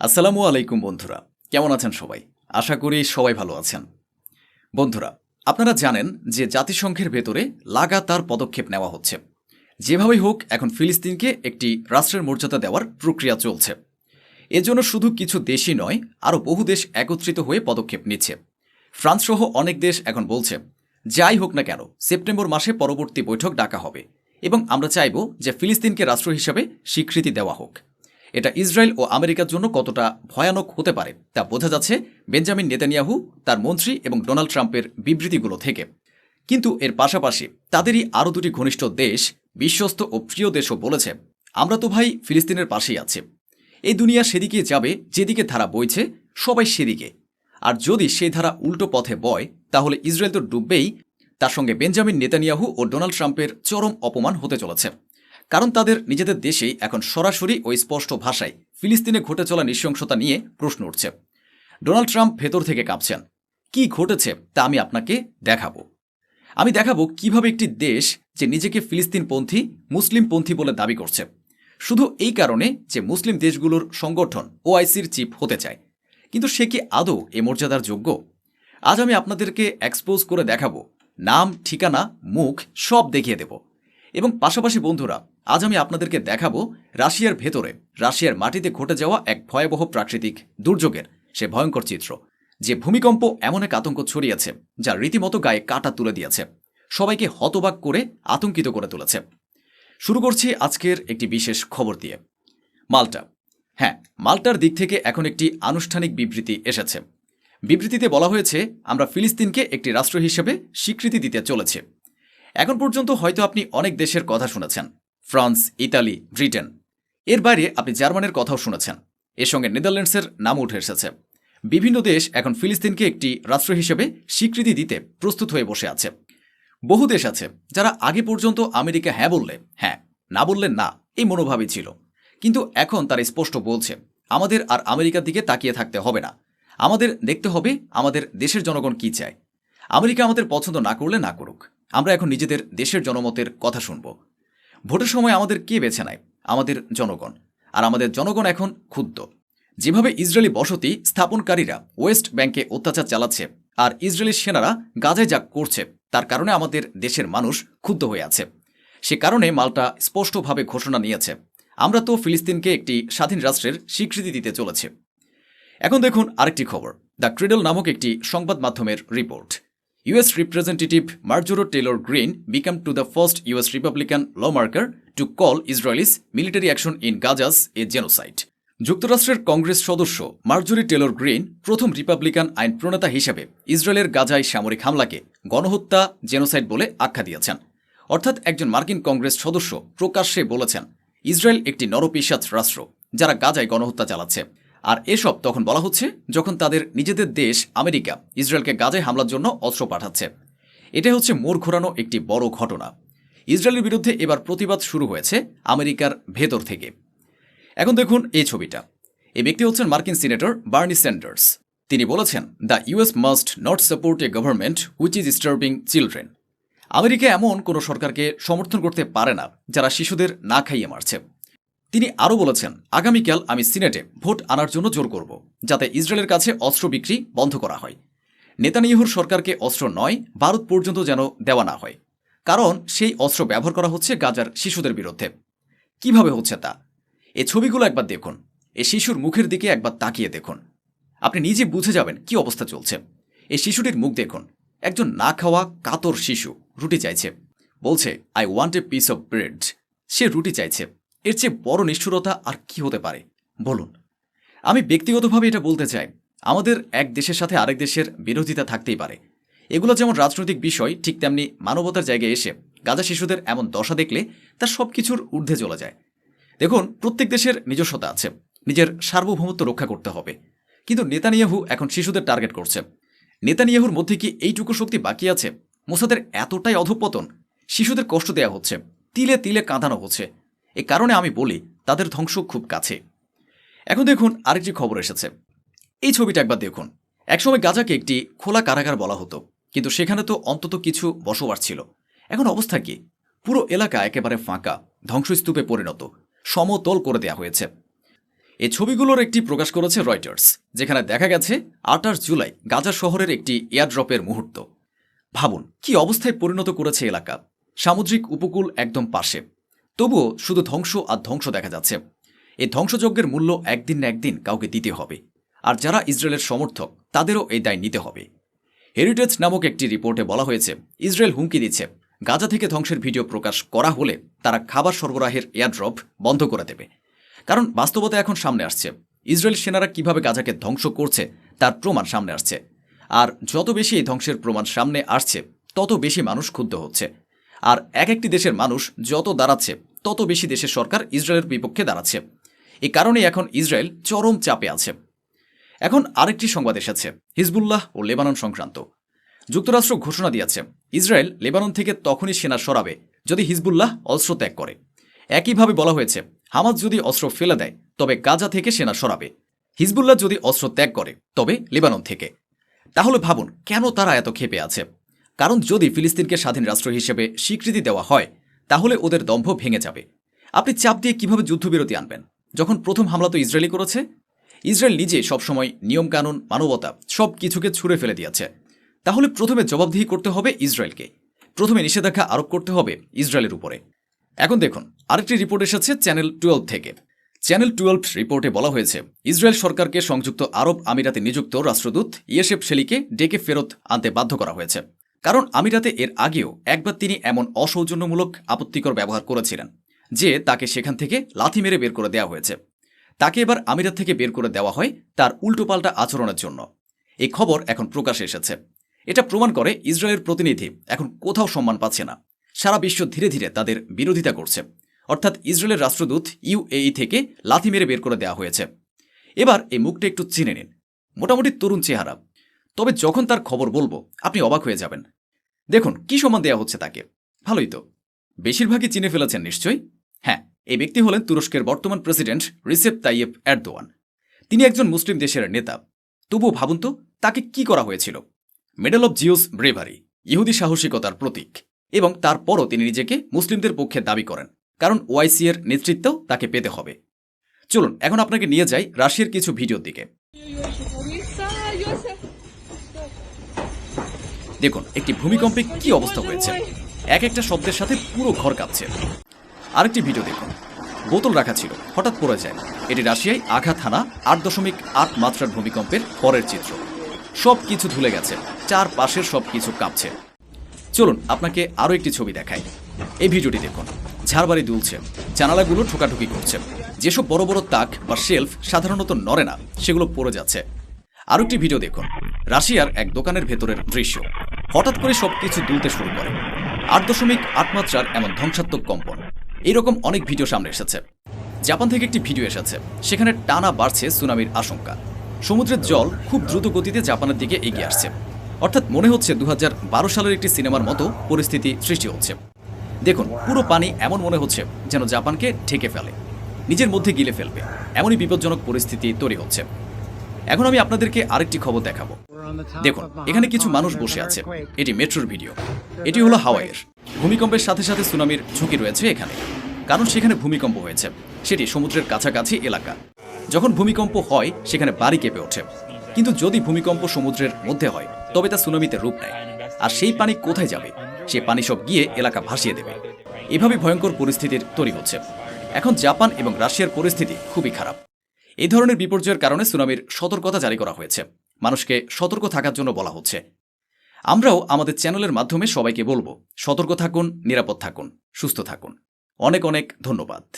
আসসালামু আলাইকুম বন্ধুরা। কেমন আছেন সবাই? আশা করি সবাই ভালো আছেন। বন্ধুরা, আপনারা জানেন যে জাতিসংঘের ভেতরে লাগাতার পদক্ষেপ নেওয়া হচ্ছে। যেভাবেই হোক, এখন ফিলিস্তিনকে একটি রাষ্ট্রের মর্যাদা দেওয়ার প্রক্রিয়া চলছে। এজন্য শুধু কিছু দেশই নয়, আরও বহু দেশ একত্রিত হয়ে পদক্ষেপ নিচ্ছে। ফ্রান্স সহ অনেক দেশ এখন বলছে, যাই হোক না কেন, সেপ্টেম্বর মাসে পরবর্তী বৈঠক ডাকা হবে এবং আমরা চাইব যে ফিলিস্তিনকে রাষ্ট্র হিসাবে স্বীকৃতি দেওয়া হোক। এটা ইসরায়েল ও আমেরিকার জন্য কতটা ভয়ানক হতে পারে তা বোঝা যাচ্ছে বেঞ্জামিন নেতানিয়াহু, তার মন্ত্রী এবং ডোনাল্ড ট্রাম্পের বিবৃতিগুলো থেকে। কিন্তু এর পাশাপাশি তাদেরই আরও দুটি ঘনিষ্ঠ দেশ, বিশ্বস্ত ও প্রিয় দেশও বলেছে, আমরা তো ভাই ফিলিস্তিনের পাশেই আছি। এই দুনিয়া সেদিকে যাবে, যেদিকে ধারা বইছে, সবাই সেদিকে। আর যদি সেই ধারা উল্টো পথে বয়, তাহলে ইসরায়েল তো ডুববেই। তার সঙ্গে বেঞ্জামিন নেতানিয়াহু ও ডোনাল্ড ট্রাম্পের চরম অপমান হতে চলেছে। কারণ তাদের নিজেদের দেশেই এখন সরাসরি ও স্পষ্ট ভাষায় ফিলিস্তিনে ঘটে চলা নৃশংসতা নিয়ে প্রশ্ন উঠছে। ডোনাল্ড ট্রাম্প ভেতর থেকে কাঁপছেন। কি ঘটেছে তা আমি আপনাকে দেখাবো। আমি দেখাবো কীভাবে একটি দেশ যে নিজেকে ফিলিস্তিনপন্থী, মুসলিমপন্থী বলে দাবি করছে। শুধু এই কারণে যে মুসলিম দেশগুলোর সংগঠন ওআইসির চিফ হতে চায়। কিন্তু সে কি আদৌ এ মর্যাদার যোগ্য? আজ আমি আপনাদেরকে এক্সপোজ করে দেখাবো। নাম, ঠিকানা, মুখ সব দেখিয়ে দেব। এবং পাশাপাশি বন্ধুরা আজ আমি আপনাদেরকে দেখাবো রাশিয়ার ভেতরে, রাশিয়ার মাটিতে ঘটে যাওয়া এক ভয়াবহ প্রাকৃতিক দুর্যোগের সে ভয়ঙ্কর চিত্র, যে ভূমিকম্প এমন এক আতঙ্ক ছড়িয়েছে, যা রীতিমতো গায়ে কাটা তুলে দিয়েছে, সবাইকে হতবাক করে আতঙ্কিত করে তুলেছে। শুরু করছি আজকের একটি বিশেষ খবর দিয়ে। মাল্টা। হ্যাঁ মাল্টার দিক থেকে এখন একটি আনুষ্ঠানিক বিবৃতি এসেছে। বিবৃতিতে বলা হয়েছে, আমরা ফিলিস্তিনকে একটি রাষ্ট্র হিসেবে স্বীকৃতি দিতে চলেছে। এখন পর্যন্ত হয়তো আপনি অনেক দেশের কথা শুনেছেন। France, Italy, Britain. এর বাইরে আপনি জার্মানের কথাও শুনেছেন। এর সঙ্গে নেদারল্যান্ডসের নাম উঠে এসেছে। বিভিন্ন দেশ এখন ফিলিস্তিনকে একটি রাষ্ট্র হিসেবে স্বীকৃতি দিতে প্রস্তুত হয়ে বসে আছে। বহু দেশ আছে যারা আগে পর্যন্ত আমেরিকা হ্যাঁ বললে হ্যাঁ না বললে না, এই মনোভাবই ছিল। কিন্তু এখন তারা স্পষ্ট বলছে, আমাদের আর আমেরিকার দিকে তাকিয়ে থাকতে হবে না। আমাদের দেখতে হবে আমাদের দেশের জনগণ কি চায়। আমেরিকা আমাদের পছন্দ না করলে না করুক। আমরা এখন নিজেদের দেশের জনমতের কথা শুনব। ভোটের সময় আমাদের কে বেছে নেয়? আমাদের জনগণ। আর আমাদের জনগণ এখন ক্ষুব্ধ। যেভাবে ইসরায়েলি বসতি স্থাপনকারীরা ওয়েস্ট ব্যাংকে অত্যাচার চালাচ্ছে আর ইসরায়েলি সেনারা গাজায় যা করছে, তার কারণে আমাদের দেশের মানুষ ক্ষুব্ধ হয়ে আছে। সে কারণে মাল্টা স্পষ্টভাবে ঘোষণা নিয়েছে। আমরা তো ফিলিস্তিনকে একটি স্বাধীন রাষ্ট্রের স্বীকৃতি দিতে চলেছে। এখন দেখুন আরেকটি খবর। দ্য ক্রিডল নামক একটি সংবাদ মাধ্যমের report. Representative Marjorie Taylor Greene become to the first US Republican lawmaker to call Israel's military action in Gaza's a genocide যুক্তরাষ্ট্রের কংগ্রেস সদস্য মার্জোরি টেলর গ্রিন প্রথম রিপাবলিকান আইন প্রণেতা হিসেবে ইসরায়েলের গাজায় সামরিক হামলাকে গণহত্যা জেনোসাইড বলে আখ্যা দিয়েছেন। অর্থাৎ একজন মার্কিন কংগ্রেস সদস্য প্রকাশ্যে বলেছেন, ইসরায়েল একটি নরপিসাচ রাষ্ট্র যারা গাজায় গণহত্যা চালাচ্ছে। আর এসব তখন বলা হচ্ছে যখন তাদের নিজেদের দেশ আমেরিকা, ইসরায়েলকে গাজায় হামলার জন্য অস্ত্র পাঠাচ্ছে। এটাই হচ্ছে মোড় ঘোরানো একটি বড় ঘটনা। ইসরায়েলের বিরুদ্ধে এবার প্রতিবাদ শুরু হয়েছে আমেরিকার ভেতর থেকে। এখন দেখুন এই ছবিটা। এই ব্যক্তি হচ্ছেন মার্কিন সিনেটর বার্নি স্যান্ডার্স। তিনি বলেছেন, the US must not support a government which is disturbing children. America এমন কোনো সরকারকে সমর্থন করতে পারে না, যারা শিশুদের না খাইয়ে মারছে। তিনি আরও বলেছেন, আগামীকাল আমি সিনেটে ভোট আনার জন্য জোর করব, যাতে ইসরায়েলের কাছে অস্ত্র বিক্রি বন্ধ করা হয়। নেতানিয়াহুর সরকারকে অস্ত্র নয়, ভারত পর্যন্ত যেন দেওয়া না হয়। কারণ সেই অস্ত্র ব্যবহার করা হচ্ছে গাজার শিশুদের বিরুদ্ধে। কীভাবে হচ্ছে তা? এ ছবিগুলো একবার দেখুন, এ শিশুর মুখের দিকে একবার তাকিয়ে দেখুন। আপনি নিজে বুঝে যাবেন কি অবস্থা চলছে। এই শিশুটির মুখ দেখুন, একজন না খাওয়া কাতর শিশু, রুটি চাইছে। বলছে I want a piece of bread সে রুটি চাইছে। এর চেয়ে বড় নিষ্ঠুরতা আর কি হতে পারে? বলুন। আমি ব্যক্তিগতভাবে এটা বলতে চাই। আমাদের এক দেশের সাথে আরেক দেশের বিরোধিতা থাকতেই পারে। এগুলো যেমন রাজনৈতিক বিষয়, ঠিক তেমনি মানবতার জায়গায় এসে গাজা শিশুদের এমন দশা দেখলে তার সব কিছুর ঊর্ধ্বে চলে যায়। দেখুন, প্রত্যেক দেশের নিজস্বতা আছে। নিজের সার্বভৌমত্ব রক্ষা করতে হবে। কিন্তু নেতানিয়াহু এখন শিশুদের টার্গেট করছে। নেতানিয়াহুর মধ্যে কি এইটুকু শক্তি বাকি আছে? মোসাদের এতটাই অধঃপতন, শিশুদের কষ্ট দেওয়া হচ্ছে। তিলে তিলে কাঁদানো হচ্ছে। এ কারণে আমি বলি, তাদের ধ্বংস খুব কাছে। এখন দেখুন আরেকটি খবর এসেছে। এই ছবিটা একবার দেখুন। একসময় গাজাকে একটি খোলা কারাগার বলা হতো, কিন্তু সেখানে তো অন্তত কিছু বসবাস ছিল। এখন অবস্থা কি? পুরো এলাকা একেবারে ফাঁকা, ধ্বংসস্তূপে পরিণত, সমতল করে দেয়া হয়েছে। এই ছবিগুলোর একটি প্রকাশ করেছে রয়টার্স, যেখানে দেখা গেছে আঠাশ জুলাই গাজা শহরের একটি এয়ারড্রপের মুহূর্ত। ভাবুন, কি অবস্থায় পরিণত করেছে এলাকা? সামুদ্রিক উপকূল একদম পাশে। তবুও শুধু ধ্বংস আর ধ্বংস দেখা যাচ্ছে। এই ধ্বংসযজ্ঞের মূল্য একদিন না একদিন কাউকে দিতে হবে। আর যারা ইসরায়েলের সমর্থক, তাদেরও এই দায় নিতে হবে। হেরিটেজ নামক একটি রিপোর্টে বলা হয়েছে, ইসরায়েল হুমকি দিচ্ছে। গাজা থেকে ধ্বংসের ভিডিও প্রকাশ করা হলে তারা খাবার সরবরাহের এয়ারড্রপ বন্ধ করে দেবে। কারণ বাস্তবতা এখন সামনে আসছে। ইসরায়েল সেনারা কীভাবে গাজাকে ধ্বংস করছে, তার প্রমাণ সামনে আসছে। আর যত বেশি এই ধ্বংসের প্রমাণ সামনে আসছে, তত বেশি মানুষ ক্ষুব্ধ হচ্ছে। আর এক একটি দেশের মানুষ যত দাঁড়াচ্ছে তত বেশি দেশের সরকার ইসরায়েলের বিপক্ষে দাঁড়াচ্ছে। এই কারণেই এখন ইসরায়েল চরম চাপে আছে। এখন আরেকটি সংবাদ এসেছে, হিজবুল্লাহ ও লেবানন সংক্রান্ত। যুক্তরাষ্ট্র ঘোষণা দিয়েছে, ইসরায়েল লেবানন থেকে তখনই সেনা সরাবে যদি হিজবুল্লাহ অস্ত্র ত্যাগ করে। একইভাবে বলা হয়েছে হামাজ যদি অস্ত্র ফেলে দেয়, তবে গাজা থেকে সেনা সরাবে। হিজবুল্লাহ যদি অস্ত্র ত্যাগ করে, তবে লেবানন থেকে। তাহলে ভাবুন, কেন তারা এত ক্ষেপে আছে? কারণ যদি ফিলিস্তিনকে স্বাধীন রাষ্ট্র হিসেবে স্বীকৃতি দেওয়া হয় তাহলে ওদের দম্ভ ভেঙে যাবে। আপনি চাপ দিয়ে কীভাবে যুদ্ধবিরতি আনবেন? যখন প্রথম হামলা তো ইসরায়েলি করেছে? ইসরায়েল নিজে সবসময় নিয়মকানুন, মানবতা সব কিছুকে ছুঁড়ে ফেলে দিয়েছে। তাহলে প্রথমে জবাবদিহি করতে হবে ইসরায়েলকে। প্রথমে নিষেধাজ্ঞা আরোপ করতে হবে ইসরায়েলের উপরে। এখন দেখুন, আরেকটি রিপোর্ট এসেছে চ্যানেল টুয়েলভ থেকে। চ্যানেল টুয়েলভ রিপোর্টে বলা হয়েছে, ইসরায়েল সরকারকে সংযুক্ত আরব আমিরাতে নিযুক্ত রাষ্ট্রদূত ইয়েসেফ শেলিকে ডেকে ফেরত আনতে বাধ্য করা হয়েছে। কারণ আমিরাতে এর আগেও একবার তিনি এমন অসৌজন্যমূলক আপত্তিকর ব্যবহার করেছিলেন, যে তাকে সেখান থেকে লাথি মেরে বের করে দেওয়া হয়েছে। তাকে এবার আমিরাত থেকে বের করে দেওয়া হয় তার উল্টোপাল্টা আচরণের জন্য। এই খবর এখন প্রকাশে এসেছে। এটা প্রমাণ করে ইসরায়েলের প্রতিনিধি এখন কোথাও সম্মান পাচ্ছে না। সারা বিশ্ব ধীরে ধীরে তাদের বিরোধিতা করছে। অর্থাৎ ইসরায়েলের রাষ্ট্রদূত ইউএই থেকে লাথি মেরে বের করে দেওয়া হয়েছে। এবার এই মুখটা একটু চিনে নিন। মোটামুটি তরুণ চেহারা। তবে যখন তার খবর বলব, আপনি অবাক হয়ে যাবেন। দেখুন, কি সম্মান দেওয়া হচ্ছে তাকে? ভালোই তো। বেশিরভাগই চিনে ফেলেছেন নিশ্চয়ই? হ্যাঁ এই ব্যক্তি হলেন তুরস্কের বর্তমান প্রেসিডেন্ট রিসেপ তাইয়েব এরদোয়ান। তিনি একজন মুসলিম দেশের নেতা। তবুও ভাবুন তো, তাকে কি করা হয়েছিল? মেডেল অব জিওস ব্রেভারি, ইহুদি সাহসিকতার প্রতীক। এবং তারপরও তিনি নিজেকে মুসলিমদের পক্ষে দাবি করেন, কারণ ওআইসি এর নেতৃত্বেও তাকে পেতে হবে। চলুন, এখন আপনাকে নিয়ে যাই রাশিয়ার কিছু ভিডিওর দিকে। দেখুন, একটি ভূমিকম্পে কি অবস্থা হয়েছে। এক একটা শব্দের সাথে পুরো ঘর কাঁপছে। আরেকটি ভিডিও দেখুন। বোতল রাখা ছিল, হঠাৎ পড়ে যায়। এটি রাশিয়ায় আঘাত হানা, আট দশমিক আট মাত্রার ভূমিকম্পের পরের চিত্র। সব কিছু ধুলে গেছে চার পাশের সব কিছু কাঁপছে। চলুন, আপনাকে আরও একটি ছবি দেখাই। এই ভিডিওটি দেখুন। ঝাড়বাড়ি দুলছে, জানালাগুলো ঠোকাঠুকি করছে। যেসব বড় বড় তাক বা শেলফ সাধারণত নড়ে না, সেগুলো পড়ে যাচ্ছে। আরও একটি ভিডিও দেখুন। রাশিয়ার এক দোকানের ভেতরের দৃশ্য। হঠাৎ করে সবকিছু দুলতে শুরু করে। আট দশমিক আট মাত্রার এমন ধ্বংসাত্মক কম্পন। এইরকম অনেক ভিডিও সামনে এসেছে। জাপান থেকে একটি ভিডিও এসেছে। সেখানে টানা বাড়ছে সুনামির আশঙ্কা। সমুদ্রের জল খুব দ্রুত গতিতে জাপানের দিকে এগিয়ে আসছে। অর্থাৎ মনে হচ্ছে দু হাজার বারো সালের একটি সিনেমার মতো পরিস্থিতি সৃষ্টি হচ্ছে। দেখুন, পুরো পানি এমন মনে হচ্ছে যেন জাপানকে ঢেকে ফেলে। নিজের মধ্যে গিলে ফেলবে। এমনই বিপজ্জনক পরিস্থিতি তৈরি হচ্ছে। এখন আমি আপনাদেরকে আরেকটি খবর দেখাবো। দেখুন, এখানে কিছু মানুষ বসে আছে। এটি মেট্রোর ভিডিও। এটি হলো হাওয়াইয়ের। ভূমিকম্পের সাথে সাথে সুনামির ঝুঁকি রয়েছে এখানে। কারণ সেখানে ভূমিকম্প হয়েছে। সেটি সমুদ্রের কাছাকাছি এলাকা। যখন ভূমিকম্প হয়, সেখানে বাড়ি কেঁপে ওঠে। কিন্তু যদি ভূমিকম্প সমুদ্রের মধ্যে হয়, তবে তা সুনামিতে রূপ নেয়। আর সেই পানি কোথায় যাবে? সে পানি সব গিয়ে এলাকা ভাসিয়ে দেবে। এভাবে ভয়ঙ্কর পরিস্থিতির তৈরি হচ্ছে। এখন জাপান এবং রাশিয়ার পরিস্থিতি খুবই খারাপ। এই ধরনের বিপর্যয়ের কারণে সুনামির সতর্কতা জারি করা হয়েছে। মানুষকে সতর্ক থাকার জন্য বলা হচ্ছে। আমরাও আমাদের চ্যানেলের মাধ্যমে সবাইকে বলব, সতর্ক থাকুন, নিরাপদ থাকুন, সুস্থ থাকুন। অনেক অনেক ধন্যবাদ।